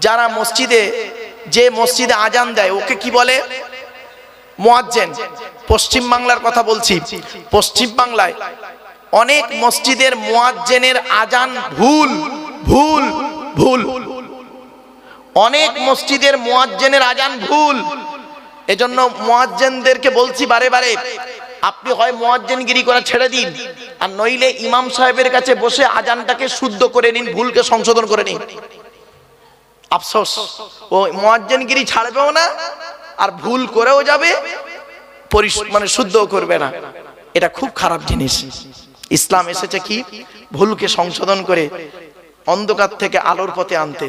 যারা মসজিদে, যে মসজিদে আজান দেয়, ওকে কি বলে? মোয়াজ্জেন। পশ্চিম বাংলার কথা বলছি। পশ্চিম বাংলায় অনেক মসজিদের মোয়াজ্জেনের আজান ভুল ভুল ভুল। অনেক মসজিদের মোয়াজ্জেনের আজান ভুল। এজন্য মোয়াজ্জেনদেরকে বলছি বারে বারে, আপনি হয় মোয়াজ্জেনগিরি করা ছেড়ে দিন, আর নইলে ইমাম সাহেবের কাছে বসে আজানটাকে শুদ্ধ করে নিন, ভুলকে সংশোধন করে নিন। আফসোস। ও মোয়াজ্জেনগিরি ছাড়বেও না, আর ভুল করেও যাবে মানে শুদ্ধও করবে না। এটা খুব খারাপ জিনিস। ইসলাম এসেছে কি? ভুলকে সংশোধন করে অন্ধকার থেকে আলোর পথে আনতে।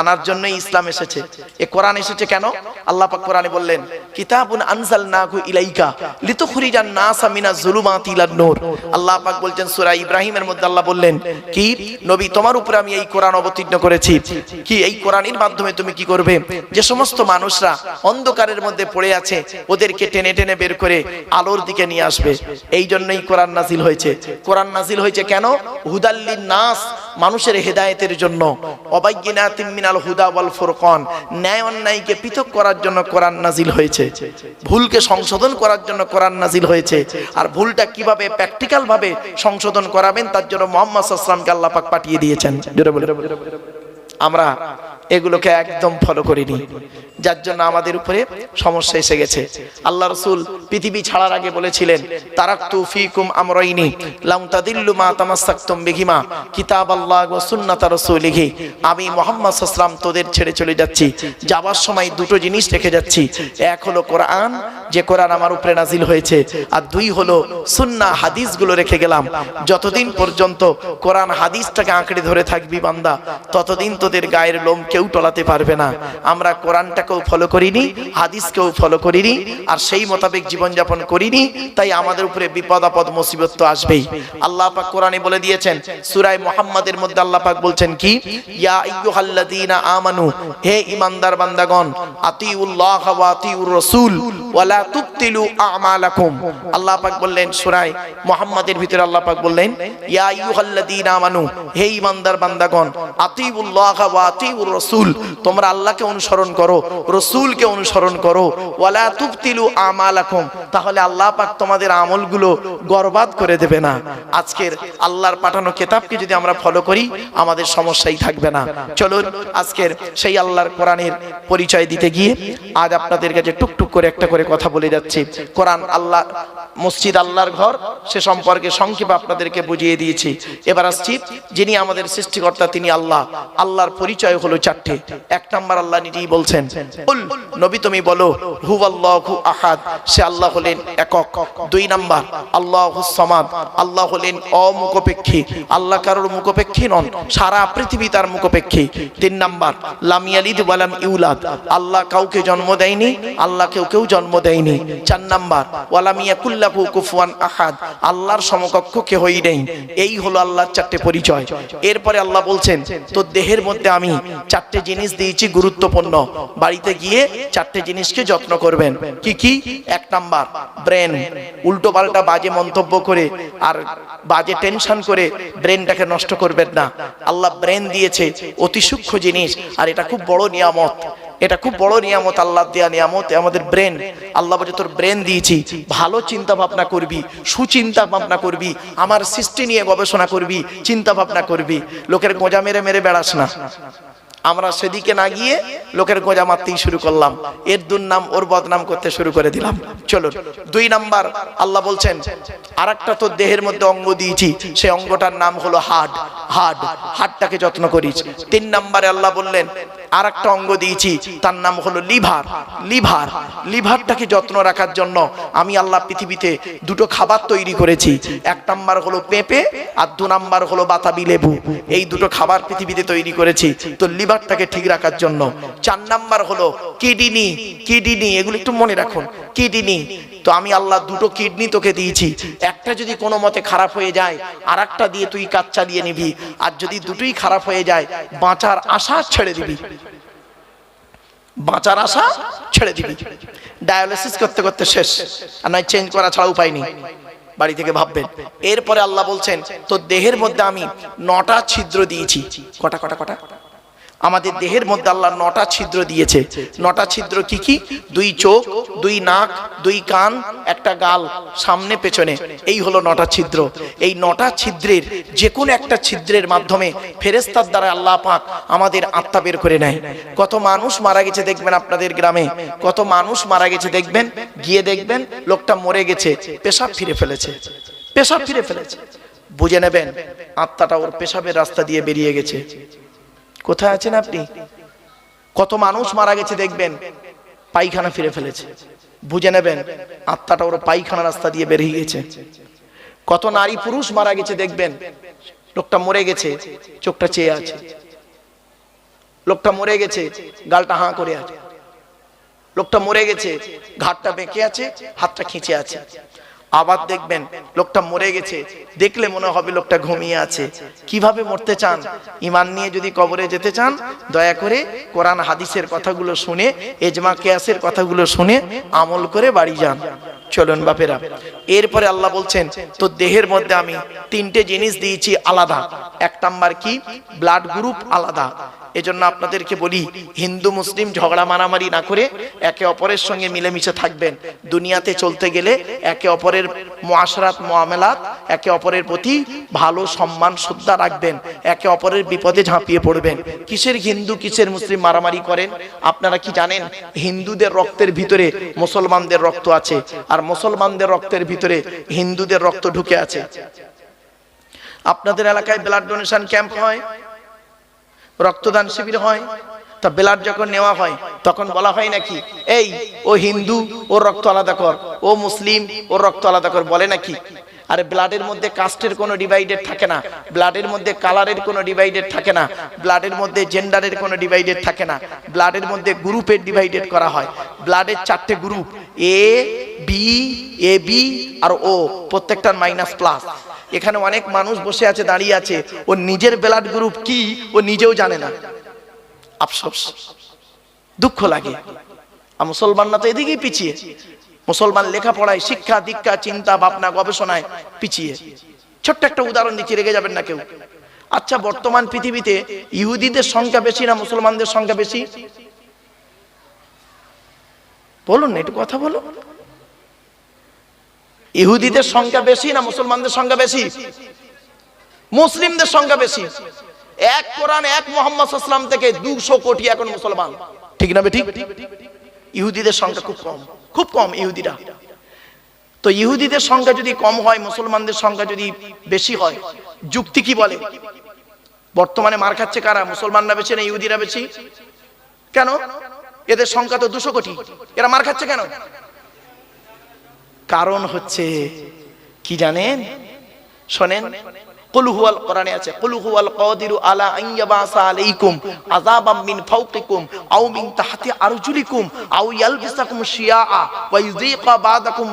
আনার জন্যই ইসলাম এসেছে। এ কোরআন এসেছে কেন? আল্লাহ পাক কোরআনে বললেন, কিতাবুন আনজালনাহু ইলাইকা লিতুখরিজান নাসা মিনাজ জুলুমাতি ইলান নূর। আল্লাহ পাক বলছেন, সূরা ইব্রাহিমের মধ্যে আল্লাহ বললেন, কি? নবী, তোমার উপরে আমি এই কোরআন অবতীর্ণ করেছি। কি, এই কোরআনের মাধ্যমে তুমি কি করবে? যে সমস্ত মানুষরা অন্ধকারের মধ্যে পড়ে আছে, ওদেরকে টেনে টেনে বের করে আলোর দিকে নিয়ে আসবে। এই জন্যই কোরআন নাজিল হয়েছে। কোরআন নাজিল হয়েছে কেন? হুদাল্লিন নাস মানুষের হেদায়েতের জন্য। হুদা ন্যায় অন্যায়কে পৃথক করার জন্য নাজিল হয়েছে। ভুলকে সংশোধন করার জন্য নাজিল হয়েছে। আর ভুলটা সংশোধন করাবেন, তার জন্য পাঠিয়ে দিয়েছেন। আমরা এগুলোকে একদম ফলো করিনি। যার জন্য আমাদের উপরে সমস্যা এসে গেছে। আল্লাহ রসুল পৃথিবী ছাড়ার আগে বলেছিলেন, তারাক্তু ফিকুম আমরাইনি কিতাব আল্লাহ ওয়া আমি মোহাম্মদ তোদের ছেড়ে চলে যাচ্ছি। যাবার সময় দুটো জিনিস রেখে যাচ্ছি। এক হলো কোরআন, যে কোরআন আমার উপরে নাজিল হয়েছে। আর দুই হলো সুন্নাহ হাদিসগুলো রেখে গেলাম। যতদিন পর্যন্ত কোরআন হাদিসটাকে আঁকড়ে ধরে থাকবি বান্দা, ততদিন তোদের গায়ের লোম কেউ টলাতে পারবে না। আমরা কোরআনটাকেও ফলো করিনি হাদিসকেও ফলো করিনি, আর সেই মোতাবেক জীবনযাপন করিনি, তাই আমাদের উপরে বিপদ, আপদ, মুসিবত তো আসবেই। আল্লাহ পাক কোরআনে বলে দিয়েছেন, সূরায় মুহাম্মাদের মধ্যে আল্লাহ পাক বলছেন কি? ইয়া আইয়ুহাল্লাযীনা আমানু, হে ঈমানদার বান্দাগণ, আতিউল্লাহ ওয়া আতিউর রাসূল ওয়ালা তুবতিলু আমালাকুম। আল্লাহ পাক বললেন, সূরায় মুহাম্মাদের ভিতরে আল্লাহ পাক বললেন, ইয়া আইয়ুহাল্লাযীনা আমানু, হে ঈমানদার বান্দাগণ, আতিউল্লাহ ওয়া আতিউর রাসূল তোমরা আল্লাহকে অনুসরণ করো রসূলকে অনুসরণ করো। ওয়ালা তুবতিলু আমালাকুম। তাহলে আল্লাহ পাক তোমাদের আমলগুলো বরবাদ করে দেবে না। আজকের আল্লাহর পাঠানো কেতাবকে যদি আমরা ফলো করি, আমাদের সমস্যাই থাকবে না। চলুন আজকের সেই আল্লাহর কোরআনের পরিচয় দিতে গিয়ে আজ আপনাদের কাছে টুকটুক করে একটা করে কথা বলে যাচ্ছি। কোরআন আল্লাহ মসজিদ আল্লাহর ঘর, সে সম্পর্কে সংক্ষেপে আপনাদেরকে বুঝিয়ে দিয়েছি। এবার আসছি, যিনি আমাদের সৃষ্টিকর্তা, তিনি আল্লাহ। আল্লাহর পরিচয় হলো চারটে। এক নাম্বার আল্লাহ নিজেই বলছেন নবী তুমি বলো হু আল্লাহু আহাদ। সে আল্লাহ হলেন একক। দুই নাম্বার, আল্লাহু সামাদ। আল্লাহ হলেন অমুখপেক্ষী। আল্লাহ কারোর মুখপেক্ষী নন, সারা পৃথিবী তার মুখপেক্ষী। তিন নাম্বার, লাম ইয়ালিদ ওয়ালাম ইউলাদ। আল্লাহ কাউকে জন্ম দেয়নি, আল্লাহ কেউ কেউ জন্ম দেয়নি। চার নাম্বার ওয়ালাম ইয়াকুল্লাহু কুফুয়ান আহাদ। আল্লাহর সমকক্ষ কেহই নেই। এই হলো আল্লাহর চারটে পরিচয়। এরপরে আল্লাহ বলছেন তো দেহের মধ্যে আমি চারটে জিনিস দিয়েছি গুরুত্বপূর্ণ। বাড়িতে গিয়ে চারটে জিনিসকে যত্ন করবেন। কি কি? এক নাম্বার, ব্রেন। উল্টো পাল্টা বাজে মন্তব্য করে আর বাজে টেনশন করে ব্রেনটাকে নষ্ট করবেন না। আল্লাহ ব্রেন দিয়েছে অতি সূক্ষ্ম জিনিস আর এটা খুব বড় নিয়ামত। এটা খুব বড় নিয়ামত আল্লাহ দেয়া নিয়ামত, আমাদের ব্রেন আল্লাহ বলে তোর ব্রেন দিয়েছি, ভালো চিন্তা ভাবনা করবি, সুচিন্তা ভাবনা করবি, আমার সৃষ্টি নিয়ে গবেষণা করবি চিন্তা ভাবনা করবি। লোকের গোজা মেরে মেরে বেড়াস না। আমরা সেদিকে না গিয়ে লোকের গোজা মারতেই শুরু করলাম। এর দুর্নাম, ওর বদনাম করতে শুরু করে দিলাম। চলো দুই নাম্বার, আল্লাহ বলছেন আর একটা তোর দেহের মধ্যে অঙ্গ দিয়েছি, সেই অঙ্গটার নাম হলো হাড। হাড, হাডটাকে যত্ন করিস। তিন নাম্বারে আল্লাহ বললেন আর একটা অঙ্গ দিয়েছি। তার নাম হলো লিভার। লিভার। লিভারটাকে যত্ন রাখার জন্য আমি আল্লাহ পৃথিবীতে দুটো খাবার তৈরি করেছি। এক নাম্বার হলো পেঁপে আর দু নাম্বার হলো বাতাবি লেবু। এই দুটো খাবার পৃথিবীতে তৈরি করেছি। তো লিভারটাকে ঠিক রাখার জন্য। চার নাম্বার হলো কিডনি। কিডনি, এগুলো একটু মনে রাখুন। কিডনি। তো আমি আল্লাহ দুটো কিডনি তোকে দিয়েছি। একটা যদি কোনো মতে খারাপ হয়ে যায় আর একটা দিয়ে তুই কাজ চালিয়ে নিবি। আর যদি দুটোই খারাপ হয়ে যায়, বাঁচার আশা ছেড়ে দিবি। বাঁচার আশা ছেড়ে দিবি। ডায়ালিসিস করতে করতে শেষ। আর নয় চেঞ্জ করা ছাড়া উপায় নেই। বাড়ি থেকে ভাববেন। এরপরে আল্লাহ বলছেন, তোর দেহের মধ্যে আমি নটা ছিদ্র দিয়েছি। কটা কটা কটা? আমাদের দেহের মধ্যে আল্লাহ নটা ছিদ্র দিয়েছে। নটা ছিদ্র কি কি? দুই চোখ, দুই নাক, দুই কান, একটা গাল, সামনে, পেছনে। এই হলো নটা ছিদ্র। এই নটা ছিদ্রের যে কোনো একটা ছিদ্রের মাধ্যমে ফেরেস্তার দ্বারা আল্লাহ পাক আমাদের আত্মা বের করে নেয়। কত মানুষ মারা গেছে দেখবেন আপনাদের গ্রামে। কত মানুষ মারা গেছে দেখবেন, গিয়ে দেখবেন, লোকটা মরে গেছে, পেশাব ফিরে ফেলেছে। পেশাব ফিরে ফেলেছে। বুঝে নেবেন, আত্মাটা ওর পেশাবের রাস্তা দিয়ে বেরিয়ে গেছে। কোথায় আছেন আপনি? কত মানুষ মারা গেছে দেখবেন, পায়খানা ফিরে ফেলেছে। বুঝে নেবেন, আত্মাটা ওর পায়খানা রাস্তা দিয়ে বেরিয়ে গেছে। কত নারী পুরুষ মারা গেছে দেখবেন, লোকটা মরে গেছে, চোখটা চেয়ে আছে। লোকটা মরে গেছে, গালটা হাঁ করে আছে। লোকটা মরে গেছে, ঘাটটা বেঁকে আছে, হাতটা খিঁচে আছে। আবার দেখবেন লোকটা মরে গেছে। দেখলে মনে হবে লোকটা ঘুমিয়ে আছে। কীভাবে মরতে চান? ইমান নিয়ে যদি কবরে যেতে চান, দয়া করে কোরআন হাদিসের কথাগুলো শুনে, এজমা কেয়াসের কথাগুলো শুনে আমল করে বাড়ি যান। চলুন বাপেরা, এরপরে আল্লাহ বলছেন, তো দেহের মধ্যে আমি তিনটে জিনিস দিয়েছি আলাদা। এক নাম্বার কি? ব্লাড গ্রুপ আলাদা। এজন্য আপনাদেরকে বলি, হিন্দু, মুসলিম ঝগড়া মারামারি না করে একে অপরের সঙ্গে মিলেমিশে থাকবেন। দুনিয়াতে চলতে গেলে একে অপরের মোয়াশরাত মোয়ামেলাত একে অপরের প্রতি ভালো সম্মান, শ্রদ্ধা রাখবেন। একে অপরের বিপদে ঝাঁপিয়ে পড়বেন। কিসের হিন্দু, কিসের মুসলিম মারামারি করেন? আপনারা কি জানেন, হিন্দুদের রক্তের ভিতরে মুসলমানদের রক্ত আছে, আর মুসলমানদের রক্তের ভিতরে হিন্দুদের রক্ত ঢুকে আছে। আপনাদের এলাকায় ব্লাড ডোনেশন ক্যাম্প হয়? রক্তদান শিবির হয়, তা বেলার যখন নেওয়া হয়, তখন বলা হয় নাকি, এই, ও হিন্দু ও রক্ত আলাদা কর, ও মুসলিম ও রক্ত আলাদা কর, বলে নাকি। আরে ব্লাডের মধ্যে কাস্টের কোনো ডিভাইডেড থাকে না। ব্লাডের মধ্যে কালারের কোনো ডিভাইডেড থাকে না। ব্লাডের মধ্যে জেন্ডারের কোনো ডিভাইডেড থাকে না। ব্লাডের মধ্যে গ্রুপের ডিভাইডেড করা হয়। ব্লাডের চারটে group A B A B R O প্রত্যেকটার মাইনাস প্লাস এখানে অনেক মানুষ বসে আছে, দাঁড়িয়ে আছে। ও নিজের ব্লাড গ্রুপ কি? ও নিজেও জানে না। আফসোস। দুঃখ লাগে। আর মুসলমানরা তো এদিকেই পিছিয়ে। মুসলমান লেখাপড়ায় শিক্ষা, দীক্ষা, চিন্তা, ভাবনা, গবেষণায় পিছিয়ে। ছোট্ট একটা উদাহরণ দিচ্ছি রেগে যাবেন না কেউ। আচ্ছা বর্তমান পৃথিবীতে ইহুদিদের সংখ্যা বেশি না মুসলমানদের সংখ্যা বেশি? বলুন না, একটু কথা বলো। ইহুদিদের সংখ্যা বেশি না মুসলমানদের সংখ্যা বেশি? মুসলিমদের সংখ্যা বেশি। এক কোরআন, এক মোহাম্মদ থেকে দুশো কোটি এখন মুসলমান। ঠিক না ঠিক? ইহুদিদের সংখ্যা খুব কম। খুব কম ইহুদিরা। তো ইহুদিদের সংখ্যা যদি কম হয়, মুসলমানদের সংখ্যা যদি বেশি হয়, যুক্তি কি বলে? বর্তমানে মার খাচ্ছে কারা? মুসলমানরা বেশি না ইহুদিরা বেশি? কেন? এদের সংখ্যা তো দুশো কোটি। এরা মার খাচ্ছে কেন? কারণ হচ্ছে, কি জানেন? শোনেন কুল হুয়াল কোরআনে আছে আলা আলাইকুম আযাবাম মিন ফাওকিকুম আও মিন তাহতি আরজুলিকুম আও ইয়ালবিসাকুম শিয়াআ ওয়া বাদাকুম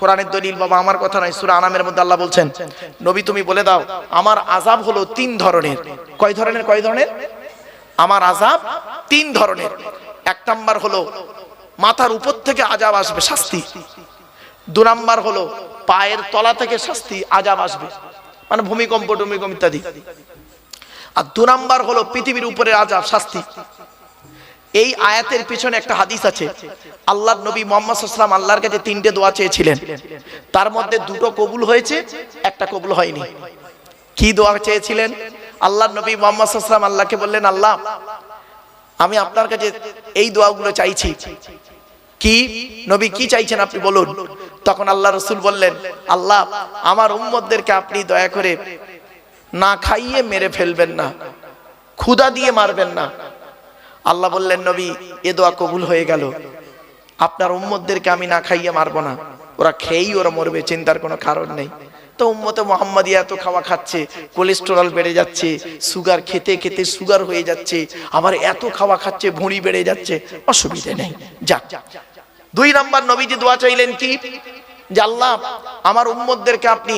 কোরআনের দলিল বাবা, আমার কথা সূরা আনামের মধ্যে আল্লাহ বলছেন, নবী তুমি বলে দাও, আমার আযাব হলো তিন ধরনের। কয় ধরনের কয় ধরনের? আমার আযাব তিন ধরনের। এক নাম্বার হলো, মাথার উপর থেকে আজাব আসবে শাস্তি। দু নাম্বার হলো, পায়ের তলা থেকে শাস্তি আজাব আসবে। মানে ভূমিকম্প টুমিকম্প ইত্যাদি। আর দু নাম্বার হলো পৃথিবীর উপরে আজাব শাস্তি। এই আয়াতের পিছনে একটা হাদিস আছে। আল্লাহর নবী মোহাম্মদ সাল্লাম আল্লাহর কাছে তিনটে দোয়া চেয়েছিলেন। তার মধ্যে দুটো কবুল হয়েছে, একটা কবুল হয়নি। কি দোয়া চেয়েছিলেন? আল্লাহর নবী মোহাম্মদ সাল্লাম আল্লাহকে বললেন, আল্লাহ, আমি আপনার কাছে এই দোয়াগুলো চাইছি। কি? নবী কি চাইছেন আপনি বলুন। তখন আল্লাহ রসুল বললেন, আল্লাহ, আমার উম্মতদেরকে আপনি দয়া করে না খাইয়ে মেরে ফেলবেন না ক্ষুদা দিয়ে মারবেন না। আল্লাহ বললেন, নবী, এ দোয়া কবুল হয়ে গেল। আপনার উম্মতদেরকে আমি না খাইয়ে মারবো না। ওরা খেয়েই ওরা মরবে, চিন্তার কোনো কারণ নেই। তো উম্মতে মোহাম্মদিয়া এত খাওয়া খাচ্ছে, কোলেস্টেরল বেড়ে যাচ্ছে, সুগার খেতে খেতে সুগার হয়ে যাচ্ছে, আবার এত খাওয়া খাচ্ছে, ভুঁড়ি বেড়ে যাচ্ছে, অসুবিধে নেই। যাক যাক দুই নাম্বার নবীজি দোয়া চাইলেন কি? যে আল্লাহ, আমার উম্মতদেরকে আপনি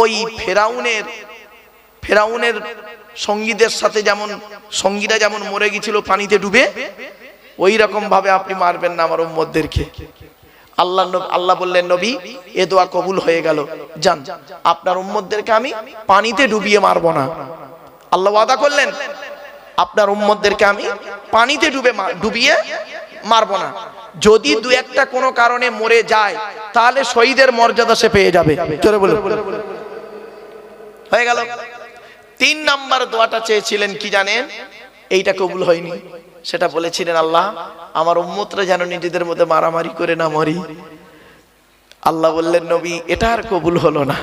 ওই ফেরাউনের ফেরাউনের সঙ্গীদের সাথে যেমন, সঙ্গীরা যেমন মরে গেছিল পানিতে ডুবে, ওই রকম ভাবে আপনি মারবেন না আমার উম্মতদেরকে। আল্লাহ আল্লাহ বললেন, নবী, এ দোয়া কবুল হয়ে গেল। যান, আপনার উম্মতদেরকে আমি পানিতে ডুবিয়ে মারবো না। আল্লাহ ওয়াদা করলেন, আপনার উম্মতদেরকে আমি পানিতে ডুবে ডুবিয়ে মারবো না। যদি দু একটা কোনো কারণে মরে যায়, তাহলে শহীদের মর্যাদা সে পেয়ে যাবে। চলে বলুন। হয়ে গেল। তিন নাম্বার দোয়াটা চেয়েছিলেন কি জানেন? এইটা কবুল হয়নি। সেটা বলেছিলেন, আল্লাহ, আমার উম্মতরা যেন নিজেদের মধ্যে মারামারি করে না মরি। আল্লাহ বললেন, নবী, এটা আর কবুল হলো না।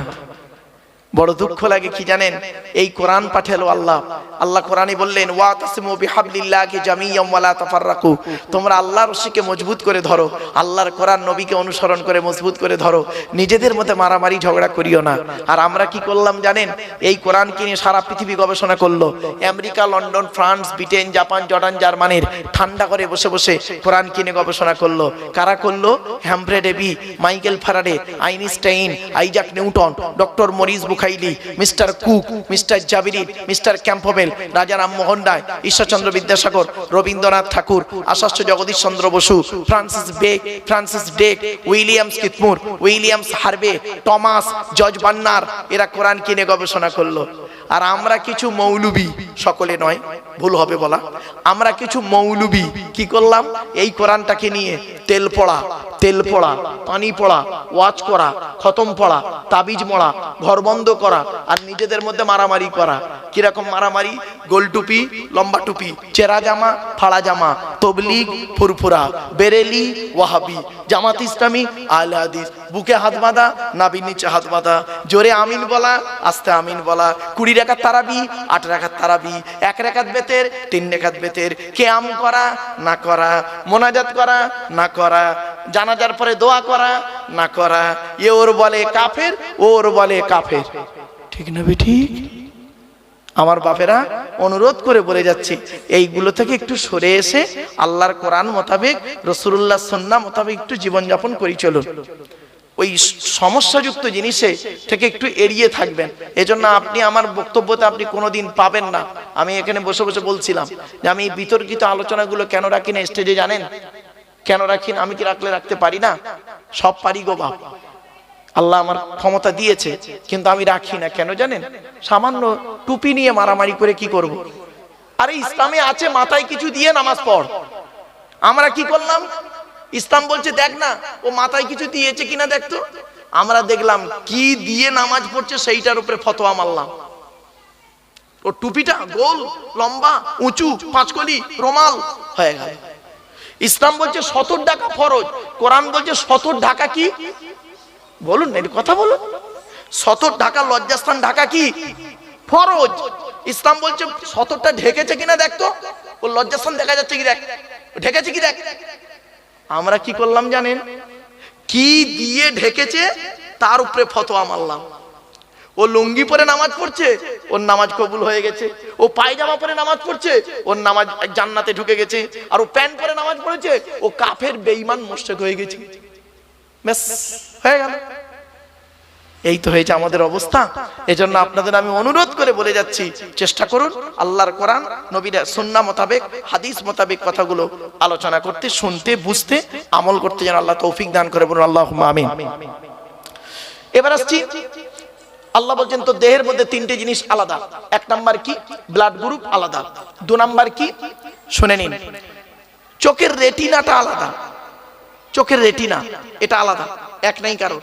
বড় দুঃখ লাগে কি জানেন? এই কোরআন পাঠালো আল্লাহ। আল্লাহ কোরআনে বললেন, ওয়া তাসিমু বিহাবলিল্লাহি জামিয়াম ওয়ালা তাফাররাকু। তোমরা আল্লাহর রশিকে মজবুত করে ধরো, আল্লাহর কোরআন নবীকে অনুসরণ করে মজবুত করে ধরো। নিজেদের মধ্যে মারামারি ঝগড়া করিও না। আর আমরা কি করলাম জানেন? এই কোরআন কিনে সারা পৃথিবী গবেষণা করল। America, London, France, Britain, Japan, Jordan, জার্মানির ঠান্ডা করে বসে বসে কোরআন কিনে গবেষণা করল। কারা করল? Humphry Davy Michael Faraday Einstein, Isaac Newton, doctor Maurice Bucaille mister Cook, mister Jabiri, mister Campbell, Raja Rammohan Roy, Ishwarchandra Vidyasagar, Rabindranath Tagore আশাস্য Jagadish Chandra Bose, Francis Bacon Francis Drake Williams কিতমুর, Williams Harvey, Thomas জজ Banner এরা কোরআন কিনে গবেষণা করল। আর আমরা কিছু মৌলবি সকলে নয়, ভুল হবে বলা। আমরা কিছু মৌলবি কি করলাম? এই কোরআনটাকে নিয়ে তেল পড়া তেল পড়া, পানি পড়া ওয়াচ করা, খতম পড়া, তাবিজ মড়া, ঘর বন্ধ করা আর নিজেদের মধ্যে মারামারি করা। কীরকম মারামারি? গোল টুপি, লম্বা টুপি, চেরা জামা, ফাড়া জামা, তবলিগ, ফুরফুরা, বেরেলি, ওয়াহাবি, জামাত ইসলামী আল হাদিস, বুকে হাত বাঁধা, নাবির নিচে হাত বাঁধা, জোরে আমিন বলা, আস্তে আমিন বলা, কুড়ি রেখাত তারাবি, আট রেখাত তারাবি, এক রেখাত বেতের, তিন রেখাত বেতের। কেয়াম করা, না করা। মোনাজাত করা, না করা। জানাজার পরে দোয়া করা, না করা। এ ওর বলে কাফের ওর বলে কাফের। ঠিক না ঠিক আমার বাপেরা অনুরোধ করে বলে যাচ্ছি, এইগুলো থেকে একটু সরে এসে আল্লাহর কোরআন মোতাবেক রসুল্লাহ সন্না মোতাবেক একটু জীবনযাপন করি চলুন। ওই সমস্যাযুক্ত জিনিসে থেকে একটু এড়িয়ে থাকবেন। এজন্য আপনি আমার বক্তব্যতে আপনি কোনোদিন পাবেন না। আমি এখানে বসে বসে বলছিলাম যে আমি বিতর্কিত আলোচনাগুলো কেন রাখি না স্টেজে জানেন? কেন রাখি না? আমি কি রাখলে রাখতে পারি না? সব পারি গো বাপ। আল্লাহ আমার ক্ষমতা দিয়েছে, কিন্তু আমি রাখি না। কেন জানেন? সামান্য টুপি নিয়ে মারামারি করে কি করব। আরে ইসলামে আছে, মাথায় কিছু দিয়ে নামাজ পড়। আমরা কি করলাম? ইসলাম বলছে দেখ না ও মাথায় কিছু দিয়েছে কিনা দেখতো আমরা দেখলাম কি দিয়ে নামাজ পড়ছে সেইটার উপরে ফতোয়া মারলাম। ও টুপিটা গোল লম্বা উঁচু পাঁচকলি রোমাল হয়ে গেল। ইসলাম বলছে সতর ঢাকা ফরজ। কোরআন বলছে সতর ঢাকা কি? বলুন না, কথা বলুন। সতর ঢাকা লজ্জাস্থান ঢাকা কি? ফরজ। ইসলাম বলছে সতরটা ঢেকেছে কিনা দেখতো ও লজ্জাস্থান দেখা যাচ্ছে কি দেখ? ঢেকেছে কি দেখ? আমরা কি করলাম জানেন? কি দিয়ে ঢেকেছে? তার উপরে ফতোয়া মারলাম। ও লুঙ্গি পরে নামাজ পড়ছে, ওর নামাজ কবুল হয়ে গেছে। ও পায়জামা পরে নামাজ পড়ছে, ওর নামাজ জান্নাতে ঢুকে গেছে। আর ও প্যান্ট পরে নামাজ পড়েছে, ও কাফের বেইমান মোশেক হয়ে গেছে। হয়ে গেল। এই তো হয়েছে আমাদের অবস্থা। এজন্য আপনাদের আমি অনুরোধ করে বলে যাচ্ছি, চেষ্টা করুন আল্লাহর কোরআন, নবীরা সুন্না মোতাবেক, হাদিস মোতাবেক কথাগুলো আলোচনা করতে, শুনতে, বুঝতে, আমল করতে যেন আল্লাহ তৌফিক দান করে বলুন আল্লাহ আমিন। এবার আসছি, আল্লাহ বলছেন তো দেহের মধ্যে তিনটে জিনিস আলাদা, এক নাম্বার কি? ব্লাড গ্রুপ আলাদা, দু নাম্বার কি? শুনে নিন। চোখের রেটিনাটা আলাদা, চোখের রেটিনা এটা আলাদা, এক নাই কারও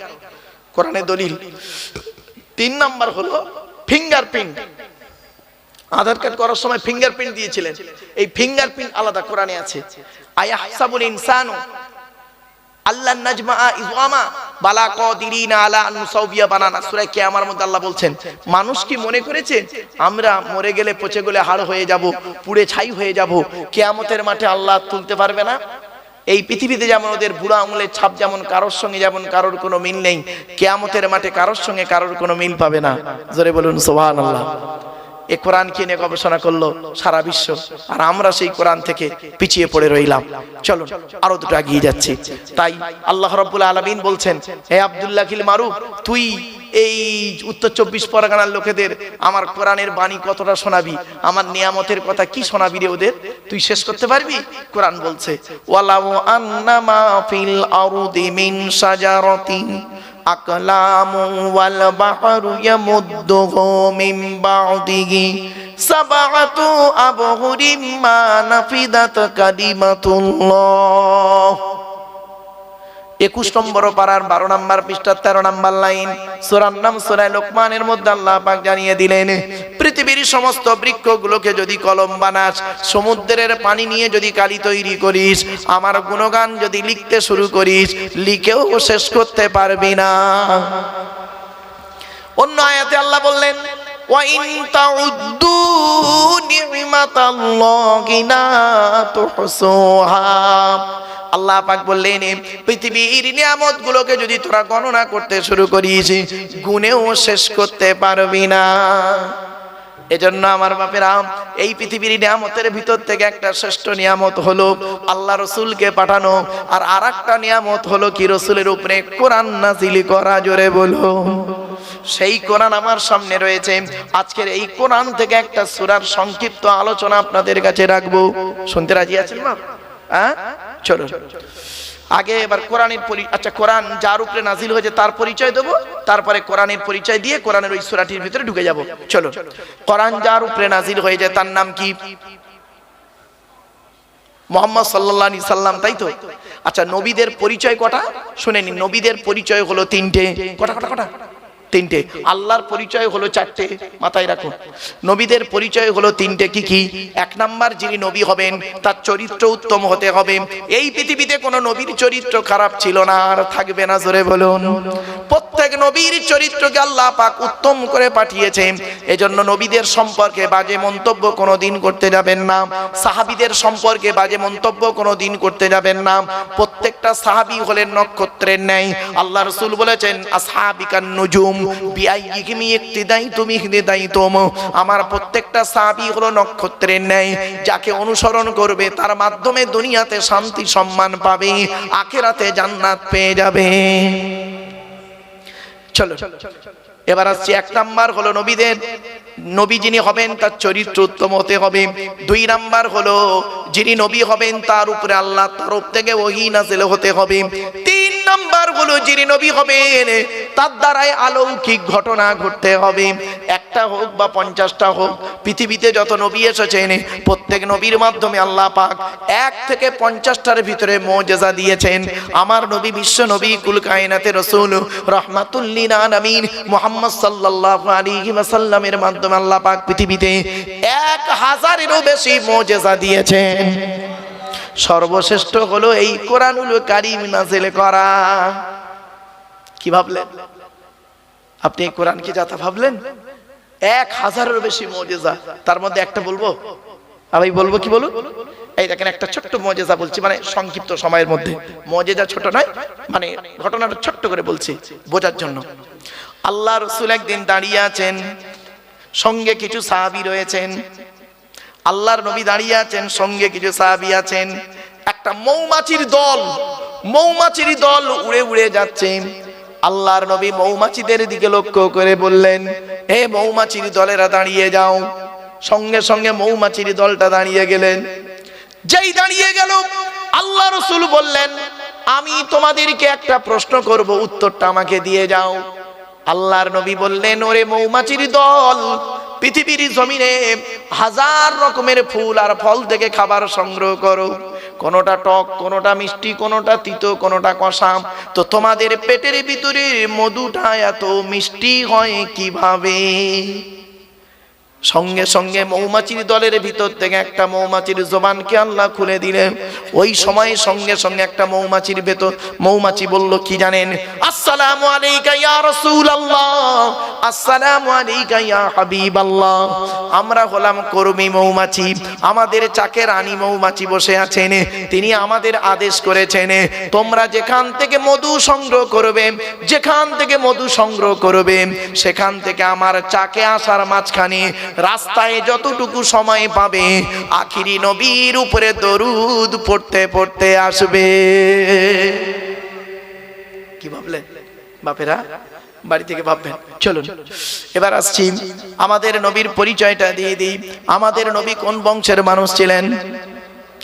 কোরআনে দলিল। তিন নাম্বার হলো ফিঙ্গারপ্রিন্ট আধার কার্ড করার সময় ফিঙ্গারপ্রিন্ট দিয়েছিলেন। এই ফিঙ্গারপ্রিন্ট আলাদা কোরআনে আছে। আয়াহসাবুল ইনসানু আল্লাহ নাজমা ইজওয়ামা বালা কদিরিনা আলা নুসাউবিয়া বানানা। সূরা কিয়ামার মধ্যে আল্লাহ বলছেন, মানুষ কি মনে করেছে, আমরা মরে গেলে পচে গেলে হাড় হয়ে যাব, পুড়ে ছাই হয়ে যাব, কিয়ামতের মাঠে আল্লাহ তুলতে পারবে না? এই পৃথিবীতে যেমন ওদের বুড়া আঙুলের ছাপ যেমন কারোর সঙ্গে যেমন কারোর কোনো মিল নেই, কেয়ামতের মাঠে কারোর সঙ্গে কারোর কোনো মিল পাবে না। জোরে বলুন, সুবহানাল্লাহ। এ কোরআন নিয়ে গবেষণা করল সারা বিশ্ব? আর আমরা সেই কোরআন থেকে পিছিয়ে পড়ে রইলাম। চলো আরও দুটো এগিয়ে যাচ্ছি। তাই আল্লাহ রব্বুল আলমিন বলছেন, হে আব্দুল্লাহ মারুফ, তুই এই উত্তর চব্বিশ পরগনার লোকেদের, আমার কোরআনের বাণী কতটা শোনাবি? আমার নিয়ামতের কথা কি শোনাবি রে ওদের? তুই শেষ করতে পারবি? কোরআন বলছে, ওয়ালাউ আন্নামা আকলামু নাফিদাত কালিমাতুল্লাহ। একুশ নম্বর পাড়ার বারো নম্বর পৃষ্ঠার তেরো নম্বর লাইন। সোরার নাম সোরাই লোকমানের মধ্যে আল্লাহ পাক জানিয়ে দিলেন, পৃথিবীর সমস্ত বৃক্ষগুলোকে যদি কলম বানাস, সমুদ্রের পানি নিয়ে যদি কালি তৈরি করিস, আমার গুণগান যদি লিখতে শুরু করিস, লিখেও শেষ করতে পারবি না। অন্য আয়াতে আল্লাহ বললেন وَإِن تَعُدُّوا نِعْمَةَ اللَّهِ لَا تُحْصُوهَا আল্লাহ পাক বললেন পৃথিবীর নিয়ামত গুলোকে যদি তোরা গণনা করতে শুরু করিস গুনেও শেষ করতে পারবি না এজন্য আমার বাপেরা এই পৃথিবীর নিয়ামতের ভিতর থেকে একটা শ্রেষ্ঠ নিয়ামত হলো আল্লাহ রসুলকে পাঠানো আর আর একটা নিয়ামত হলো কি রসুলের উপরে কোরআন নাজিল করা জোরে বলো সেই কোরআন আমার সামনে রয়েছে। আজকের এই কোরআন থেকে একটা সুরার সংক্ষিপ্ত আলোচনা আপনাদের কাছে রাখব। শুনতে রাজি আছেন মা? হ্যাঁ চলো আগে এবার কোরআনের আচ্ছা কোরআন যার উপরে নাজিল হয়েছে তার পরিচয় দেবো। তারপরে কোরআনের পরিচয় দিয়ে কোরআনের ওই সুরাটির ভিতরে ঢুকে যাব। চলো কোরআন যার উপরে নাজিল হয়েছে তার নাম কি? মোহাম্মদ সাল্লাহ সাল্লাম, তাই তো? আচ্ছা নবীদের পরিচয় কটা? শুনে নিন, নবীদের পরিচয় হলো তিনটে। কটা কটা কটা? তিনটে। আল্লাহর পরিচয় হলো চারটে। মাথায় রাখুন নবীদের পরিচয় হলো তিনটে কি কি? এক নাম্বার যিনি নবী হবেন, তার চরিত্র উত্তম হতে হবে। এই পৃথিবীতে কোনো নবীর চরিত্র খারাপ ছিল না, আর থাকবে না, জোরে বলুন। প্রত্যেক নবীর চরিত্রকে আল্লাহ পাক উত্তম করে পাঠিয়েছেন এজন্য নবীদের সম্পর্কে বাজে মন্তব্য কোনো দিন করতে যাবেন না। সাহাবিদের সম্পর্কে বাজে মন্তব্য কোনো দিন করতে যাবেন না। প্রত্যেকটা সাহাবি হলেন নক্ষত্রের ন্যায়। আল্লাহ রসুল বলেছেন আসহাবিকান নুজুম। আমার প্রত্যেকটা সাবি হলো নক্ষত্রের ন্যায়। যাকে অনুসরণ করবে, তার মাধ্যমে দুনিয়াতে শান্তি সম্মান পাবে, আখেরাতে জান্নাত পেয়ে যাবে। চলো চলো চলো। এবার আসছি এক নাম্বার হলো নবীদের। নবী যিনি হবেন, তার চরিত্র উত্তম হতে হবে। দুই নাম্বার হলো যিনি নবী হবেন, তার উপরে আল্লাহ তরফ থেকে ওহি নাজিল হতে হবে। তিন নাম্বার হলো যিনি নবী হবেন, তার দ্বারাই অলৌকিক ঘটনা ঘটতে হবে। একটা হোক বা পঞ্চাশটা হোক, পৃথিবীতে যত নবী এসেছেন, প্রত্যেক নবীর মাধ্যমে আল্লাহ পাক এক থেকে পঞ্চাশটার ভিতরে মোজেজা দিয়েছেন। আমার নবী বিশ্ব নবী কুল কায়নাতে রসুল রহমাতুল্লিন আমিন মোহাম্মদ সাল্লাল্লাহু আলাইহি ওয়াসাল্লামের মাধ্যমে আল্লাহ পাক পৃথিবীতে এক হাজারেরও বেশি মোজেজা দিয়েছেন। সর্বশ্রেষ্ঠ হলো এই কোরআনুল কারিম নাজিল করা। কি ভাবলেন? আপনি এই কোরআন কি যাতা ভাবলেন? এক হাজারের বেশি মজেজা। তার মধ্যে একটা বলব? আমি বলব কি বলুন? এই দেখেন একটা ছোট্ট মজেজা বলছি মানে সংক্ষিপ্ত সময়ের মধ্যে। মজেজা ছোট নয় মানে ঘটনাটা ছোট্ট করে বলছি, বোঝার জন্য। আল্লাহ রসুল একদিন দাঁড়িয়ে আছেন, সঙ্গে কিছু সাহাবি রয়েছেন। আল্লাহর নবী দাঁড়িয়ে আছেন, সঙ্গে কিছু সাহাবি আছেন। একটা মৌমাছির দল মৌমাছির দল উড়ে উড়ে যাচ্ছে। আল্লাহর নবী মৌমাছিদের দিকে লক্ষ্য করে বললেন, হে মৌমাছির দলেরা দাঁড়িয়ে যাও। সঙ্গে সঙ্গে মৌমাছির দলটা দাঁড়িয়ে গেলেন। যেই দাঁড়িয়ে গেল, আল্লাহ রসুল বললেন, আমি তোমাদেরকে একটা প্রশ্ন করব, উত্তরটা আমাকে দিয়ে যাও। আল্লাহর নবী বললেন, ওরে মৌমাছির দল, পৃথিবীর জমিনে হাজার রকমের ফুল আর ফল থেকে খাবার সংগ্রহ করো। কোনোটা টক, কোনোটা মিষ্টি, কোনোটা তিতো, কোনোটা কষা তো তোমাদের পেটের ভিতরে মধুটা এত মিষ্টি হয় কীভাবে? সঙ্গে সঙ্গে মৌমাছির দলের ভিতর থেকে একটা মৌমাছির জবানকে আল্লাহ খুলে দিলেন। ওই সময় সঙ্গে সঙ্গে একটা মৌমাছির ভেতর, মৌমাছি বলল, কি জানেন? আসসালামু আলাইকা ইয়া আমরা হলাম কর্মী মৌমাছি, আমাদের চাকে রানী মৌমাছি বসে আছেন, তিনি আমাদের আদেশ করেছেন, তোমরা যেখান থেকে মধু সংগ্রহ করবে, যেখান থেকে মধু সংগ্রহ করবে, সেখান থেকে আমার চাকে আসার মাঝখানে রাস্তায় যতটুকু সময় পাবে, আখিরি নবীর উপরে দরুদ পড়তে পড়তে আসবে। কি ভাবলেন? বাপেরা, বাড়ি থেকে ভাববেন। চলুন, এবার আসছি। আমাদের নবীর পরিচয়টা দিয়ে দিই। আমাদের নবী কোন বংশের মানুষ ছিলেন?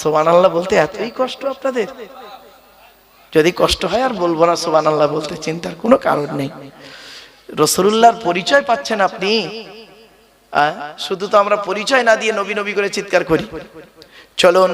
সোবান আল্লাহ বলতে এতই কষ্ট আপনাদের? যদি কষ্ট হয় আর বলব না সোমান আল্লাহ বলতে চিন্তার কোনো কারণ নেই। রসুল্লাহর পরিচয় পাচ্ছেন আপনি। শুধু তো আমরা পরিচয় না দিয়ে নবী নবী করে চিৎকার করি। চলুন,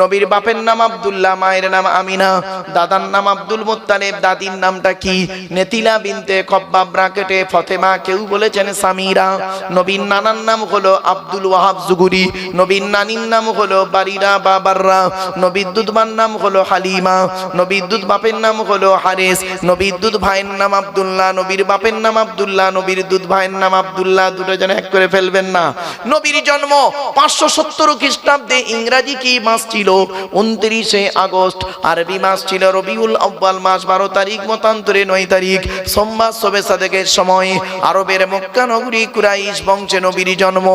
নবীর বাপের নাম আব্দুল্লাহ, মায়ের নাম আমিনা, দাদার নাম আব্দুল মুত্তালেব, দাদির নামটা কি? নেতিলা বিনতে কব্বাব ব্রাকেটে ফতেমা, কেউ বলেছেন সামিরা। নবীর নানার নাম হলো আব্দুল ওয়াহাব জুগুরি। নবীর নানির নাম হলো বারিরা বা বাররা নবীর দুধবার নাম হলো হালিমা। নবীর দুধ বাপের নাম হলো হারেস। নবীর দুধ ভাইয়ের নাম আব্দুল্লাহ, নবীর বাপের নাম আব্দুল্লাহ, নবীর দুধ ভাইয়ের নাম আব্দুল্লাহ, দুটো যেন এক করে ফেলবেন না। নবীর জন্ম পাঁচশো সত্তর খ্রিস্টাব্দে ইংরাজি কি মাস ছিল? উনত্রিশে আগস্ট, আরবি মাস ছিল রবিউল আব্বাল মাস, বারো তারিখ মতান্তরে নয় তারিখ। সোমবার সবে সাদেকের সময় আরবের মক্কা নগরী কুরাইশ বংশে নবীর জন্ম।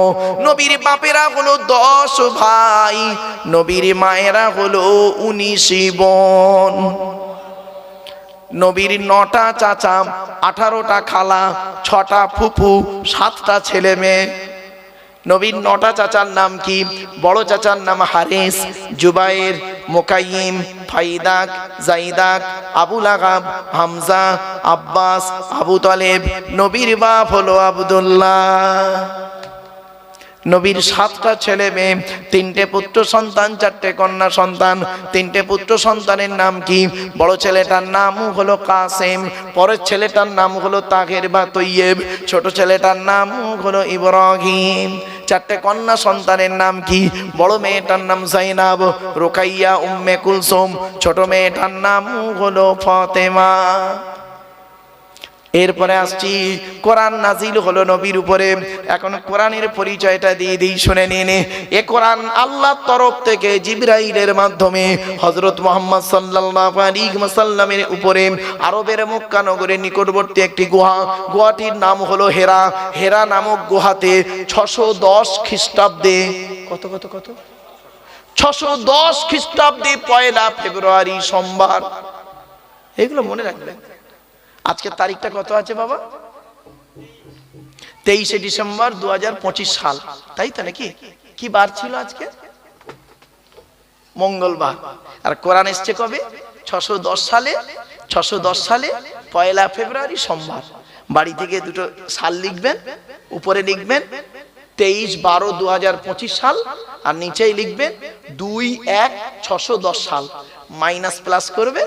নবীর বাপেরা হলো দশ ভাই, নবীর মায়েরা হলো উনিশ বোন। নবীর নটা চাচা, আঠারোটা খালা, ছটা ফুফু, সাতটা ছেলে মেয়ে। নবীর নটা চাচার নাম কি? বড় চাচার নাম হারিস, জুবাইর মোকাইম ফাইদাক, জাইদাক আবুল আগাব হামজা, আব্বাস, আবু তালেব। নবীর বাপ হলো আবদুল্লাহ। নবীর সাতটা ছেলে মেয়ে, তিনটে পুত্র সন্তান, চারটে কন্যা সন্তান। তিনটে পুত্র সন্তানের নাম কি? বড় ছেলেটার নাম হলো কাসেম, পরের ছেলেটার নাম হলো তাহের বা তৈয়েব, ছোট ছেলেটার নাম হলো ইব্রাহিম। চারটে কন্যা সন্তানের নাম কি? বড় মেয়েটার নাম জাইনাব, রোকাইয়া, উম্মে কুলসুম, ছোট মেয়েটার নাম হলো ফতেমা। এরপরে আসছি, কোরআন নাজিল হলো নবীর উপরে। এখন কোরআনের পরিচয়টা দিয়ে দিই, শুনে নিন এ কোরআন আল্লাহর তরফ থেকে জিবরাইলের মাধ্যমে হজরত মোহাম্মদ ওয়াসাল্লামের উপরে আরবের মক্কা নগরের নিকটবর্তী একটি গুহা। গুহাটির নাম হলো হেরা। হেরা নামক গুহাতে ছশো দশ খ্রিস্টাব্দে কত কত কত? ছশো দশ খ্রিস্টাব্দে পয়লা ফেব্রুয়ারি সোমবার। এগুলো মনে রাখবেন। আজকের তারিখটা কত আছে বাবা? তেইশে ডিসেম্বর দু হাজার পঁচিশ সাল। তাই তো নাকি? কি বার ছিল আজকে? মঙ্গলবার। আর কোরআন এসছে কবে? ছশো সালে ছশো সালে, পয়লা ফেব্রুয়ারি সোমবার। বাড়ি থেকে দুটো সাল লিখবেন, উপরে লিখবেন, তেইশ বারো দু সাল, আর নিচেই লিখবেন, দুই এক ছশো সাল। মাইনাস প্লাস করবে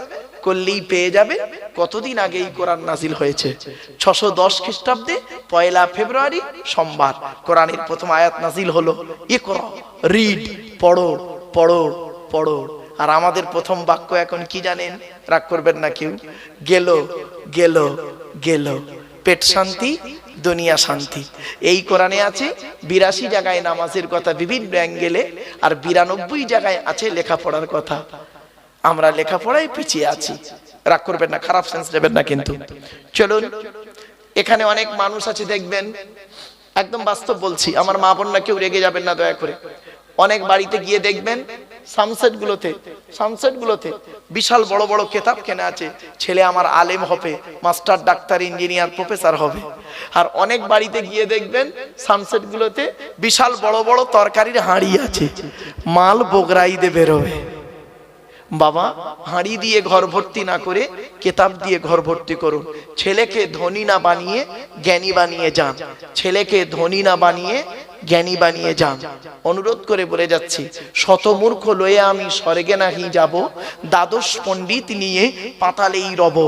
করলেই পেয়ে যাবে। কতদিন আগে এই কোরআন নাজিল হয়েছে? ছশো দশ খ্রিস্টাব্দে পয়লা ফেব্রুয়ারি সোমবার। কোরআনের প্রথম আয়াত নাজিল হলো এ করো রিড, পড়ো পড়ো পড়ো। আর আমাদের প্রথম বাক্য এখন কি জানেন? রাগ করবেন না কেউ? গেল গেল গেল। পেট শান্তি, দুনিয়া শান্তি। এই কোরআনে আছে বিরাশি জায়গায় নামাজের কথা, বিভিন্ন অ্যাঙ্গেলে, আর বিরানব্বই জায়গায় আছে লেখাপড়ার কথা। আমরা লেখাপড়ায় পিছিয়ে আছি। রাগ করবেন না, খারাপ সেন্স নেবেন না কিন্তু। চলুন, এখানে অনেক মানুষ আছে, দেখবেন। একদম বাস্তব বলছি, আমার মা বোনরা কেউ রেগে যাবেন না, দয়া করে। অনেক বাড়িতে গিয়ে দেখবেন সানসেট গুলোতে সানসেট গুলোতে বিশাল বড় বড় কেতাব কেনা আছে। ছেলে আমার আলেম হবে মাস্টার ডাক্তার ইঞ্জিনিয়ার প্রফেসর হবে। আর অনেক বাড়িতে গিয়ে দেখবেন সানসেট গুলোতে বিশাল বড় বড় তরকারির হাঁড়ি আছে। মাল বগরাইতে বেরোবে। বাবা, হাঁড়ি দিয়ে ঘর ভর্তি না করে কেতাব দিয়ে ঘর ভর্তি করুন। ছেলেকে ধনী না বানিয়ে জ্ঞানী বানিয়ে যান। ছেলেকে ধনী না বানিয়ে জ্ঞানী বানিয়ে যান। অনুরোধ করে বলে যাচ্ছি শতমূর্খ লয়ে আমি স্বর্গে নাহি যাব, দ্বাদশ পণ্ডিত নিয়ে পাতালেই রব।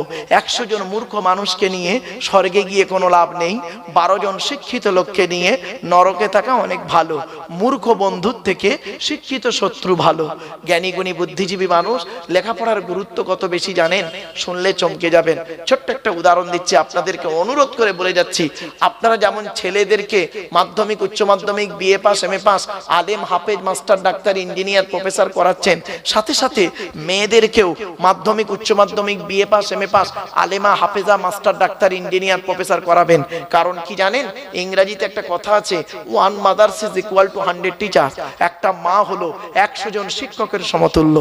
একশো জন মূর্খ মানুষকে নিয়ে স্বর্গে গিয়ে কোনো লাভ নেই, বারো জন শিক্ষিত লোককে নিয়ে নরকে থাকা অনেক ভালো, মূর্খ বন্ধুর থেকে শিক্ষিত শত্রু ভালো। জ্ঞানী গুণী বুদ্ধিজীবী মানুষ লেখাপড়ার গুরুত্ব কত বেশি জানেন, শুনলে চমকে যাবেন। ছোট্ট একটা উদাহরণ দিচ্ছি আপনাদেরকে, অনুরোধ করে বলে যাচ্ছি, আপনারা যেমন ছেলেদেরকে মাধ্যমিক, উচ্চ মাধ্যমিক মাধ্যমিক BA pass M A pass আলেম, হাফেজ, মাস্টার, ডাক্তার, ইঞ্জিনিয়ার, প্রফেসর করাচ্ছেন। সাথে সাথে মেয়েদেরকেও মাধ্যমিক, উচ্চ মাধ্যমিক BA pass M A pass আলেমা, হাফেজা, মাস্টার, ডাক্তার, ইঞ্জিনিয়ার, প্রফেসর করাবেন। কারণ কি জানেন? ইংরেজিতে একটা কথা আছে one mother's is equal to hundred teacher একটা মা হলো একশো জন শিক্ষকের সমতুল্য।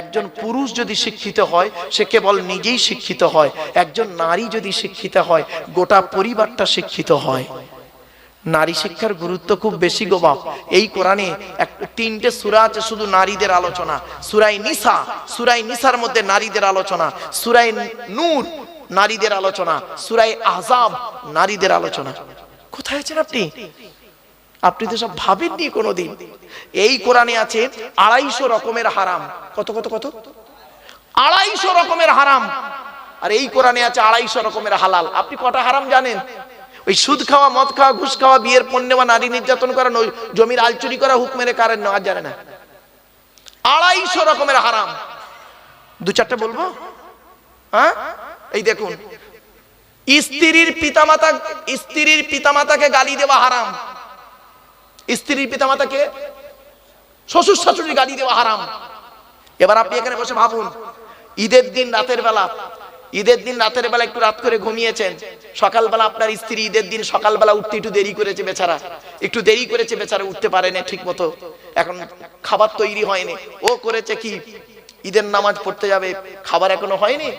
একজন পুরুষ যদি শিক্ষিত হয়, সে কেবল নিজেই শিক্ষিত হয়। একজন নারী যদি শিক্ষিত হয়, গোটা পরিবারটা শিক্ষিত হয়। নারী শিক্ষার গুরুত্ব খুব বেশি গো বাপ। এই কোরআনে তিনটে সুরা আছে, শুধু নারীদের আলোচনা। সুরাই নিসা সুরাই নিসার মধ্যে নারীদের আলোচনা। সুরাই নূর, নারীদের আলোচনা। সূরাই আহজাব নারীদের আলোচনা। কোথায় আছেন আপনি? আপনি তো সব ভাবেননি কোনোদিন। এই কোরআনে আছে আড়াইশো রকমের হারাম। কত কত কত? আড়াইশো রকমের হারাম। আর এই কোরআনে আছে আড়াইশো রকমের হালাল। আপনি কটা হারাম জানেন? ওই সুদ খাওয়া, মদ খাওয়া, ঘুষ খাওয়া, বিয়ের পণ্য বা নারী নির্যাতন করা, নই- জমির আলচুরি করা, হুক মেরে কারেন নেওয়া জানে না। আড়াইশো রকমের হারাম। দু চারটে বলব? হ্যাঁ? এই দেখুন। স্ত্রীর পিতামাতা, স্ত্রীর পিতামাতাকে গালি দেওয়া হারাম। স্ত্রীর পিতামাতাকে শ্বশুর শাশুড়ি গালি দেওয়া হারাম। এবার আপনি এখানে বসে ভাবুন, ঈদের দিন রাতের বেলা ঈদের দিন রাতের বেলা একটু রাত করে ঘুমিয়েছেন। সকালবেলা আপনার স্ত্রী ঈদের দিন সকালবেলা উঠতে একটু দেরি করেছে বেচারা। একটু দেরি করেছে বেচারা উঠতে পারে না ঠিক মতো এখন খাবার তৈরি হয়নি। ও করেছে কি? ঈদের নামাজ পড়তে যাবে। খাবার এখনও হয়নি?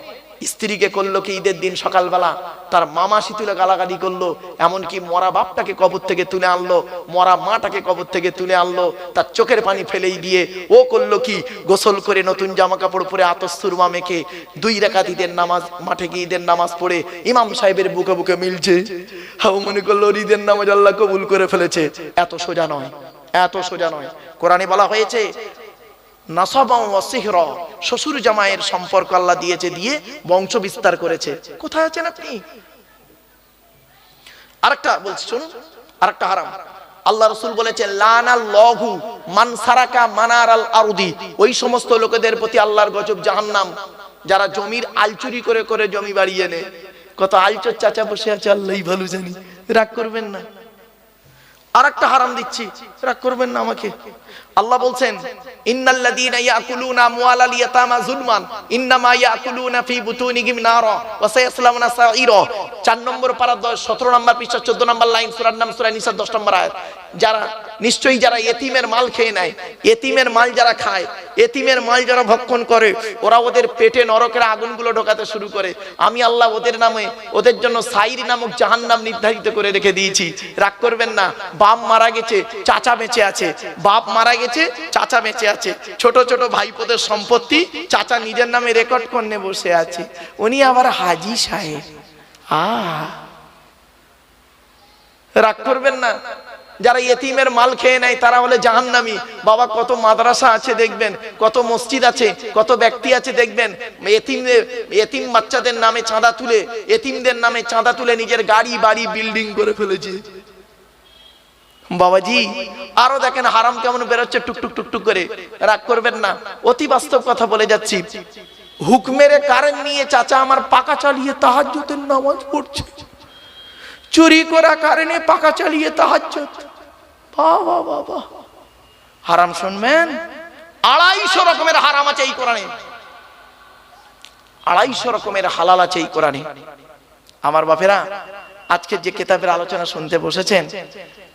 স্ত্রীকে করল কি ঈদের দিন সকালবেলা? তার মামা শীতুলে গালাগালি করল, এমনকি মরা বাপটাকে কবর থেকে তুলে আনলো, মরা মাটাকে কবর থেকে তুলে আনলো, তার চোখের পানি ফেলেই দিয়ে ও করল কি? গোসল করে নতুন জামা কাপড় পরে আতস্তুরমা মেখে দুই রেখাত ঈদের নামাজ, মাঠে গিয়ে ঈদের নামাজ পড়ে ইমাম সাহেবের বুকে বুকে মিলছে। হাউ মনে করল ঈদের নামাজ আল্লাহ কবুল করে ফেলেছে। এত সোজা নয়, এত সোজা নয়। কোরআনে বলা হয়েছে শ্বশুর জামাইয়ের সম্পর্ক আল্লাহ দিয়েছে, দিয়ে বংশ বিস্তার করেছে। কোথায় আছেন আপনি? আরেকটা বলছি, শুনুন, আরেকটা হারাম। আল্লাহ রসুল বলেছেন লানাল লহু মান সারাকা মানার আল আরুদি। ওই সমস্ত লোকেদের প্রতি আল্লাহর গজব জাহান্নাম। যারা জমির আলচুরি করে করে জমি বাড়িয়ে নে কত আলচর চাচা বসে আছে, আল্লাহই ভালো জানি, রাগ করবেন না। আর একটা হারাম দিচ্ছি। রাগ করবেন না আমাকে। আল্লাহ বলছেন, ইন্নাল্লাযীনা ইয়াকুলুনা আমওয়ালাল ইয়াতামা যুলমান, ইন্নামা ইয়াকুলুনা ফি বুতুনিহিম নারা, ওয়া সায়াসলামুনা সাঈরা। 4 নম্বর পারা 10 17 নম্বর পৃষ্ঠা 14 নম্বর লাইন, সূরার নাম সূরা নিসা 10 নম্বর আয়াত। যারা নিশ্চয়ই যারা এতিমের মাল খেয়ে নেয়, এতিমের মাল যারা খায়, এতিমের মাল যারা ভক্ষণ করে, ওরা ওদের পেটে নরকের আগুনগুলো ঢোকাতে শুরু করে। আমি আল্লাহ ওদের নামে ওদের জন্য সাইরি নামক জাহান্নাম নির্ধারিত করে রেখে দিয়েছি। রাগ করবেন না, বাপ মারা গেছে, চাচা বেঁচে আছে। বাপ মারা গেছে, চাচা বেঁচে আছে। ছোট ছোট ভাইপোদের সম্পত্তি চাচা নিজের নামে রেকর্ড করে বসে আছে। উনি আবার হাজি সাহেব। আ, রাগ করবেন না। যারা এতিমের মাল খেয়ে নেয়, তারা হলে জাহান্নামি। বাবা, কত মাদ্রাসা আছে দেখবেন, কত মসজিদ আছে, কত ব্যক্তি আছে দেখবেন। এতিমদের এতিম বাচ্চাদের নামে চাঁদা তুলে এতিমদের নামে চাঁদা তুলে নিজের গাড়ি, বাড়ি, বিল্ডিং করে ফেলেছে। বাবাজি, আরও দেখেন হারাম কেমন বেরোচ্ছে টুকটুক টুকটুক করে। রাগ করবেন না অতি বাস্তব কথা বলে যাচ্ছি। হুকমেরে কারেন্ট নিয়ে চাচা আমার পাকা চালিয়ে তাহাজ্জুদের নামাজ পড়ছে। চুরি করা কারণে পাকা চালিয়ে তাহাজ্জুদ। বাবা বাবা হারাম শুনবেন? আড়াইশো রকমের হারাম আছে এই কোরআনে। আড়াইশো রকমের হালাল আছে এই কোরআনে। আমার বাপেরা আজকে যে কেতাবের আলোচনা শুনতে বসেছেন,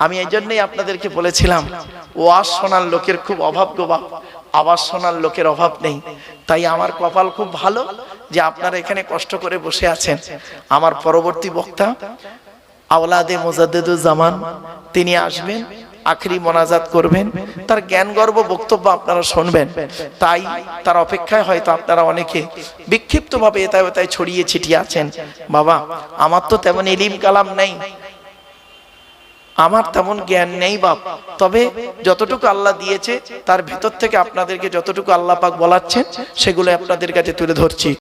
আমি এই জন্যই আপনাদেরকে বলেছিলাম ওয়াজ শোনার লোকের খুব অভাব গো বাপ আওয়াজ শোনার লোকের অভাব নেই। তাই আমার কপাল খুব ভালো যে আপনারা এখানে কষ্ট করে বসে আছেন। আমার পরবর্তী বক্তা আওলাদে মোজাদ্দেদুল জামান, তিনি আসবেন, আখরি মোনাজাত করবেন। তার জ্ঞান গর্ব বক্তব্য আপনারা শুনবেন। তাই তার অপেক্ষায় হয়তো আপনারা অনেকে বিক্ষিপ্তভাবে এতায় ছড়িয়ে ছিটিয়ে আছেন। বাবা, আমার তো তেমন ইলিম কালাম নেই। আমার তেমন জ্ঞান নেই বাপ। তবে যতটুকু আল্লাহ দিয়েছে, তার ভেতর থেকে আপনাদেরকে যতটুকু আল্লাহ পাক বলাচ্ছেন সেগুলো আপনাদের কাছে তুলে ধরছি।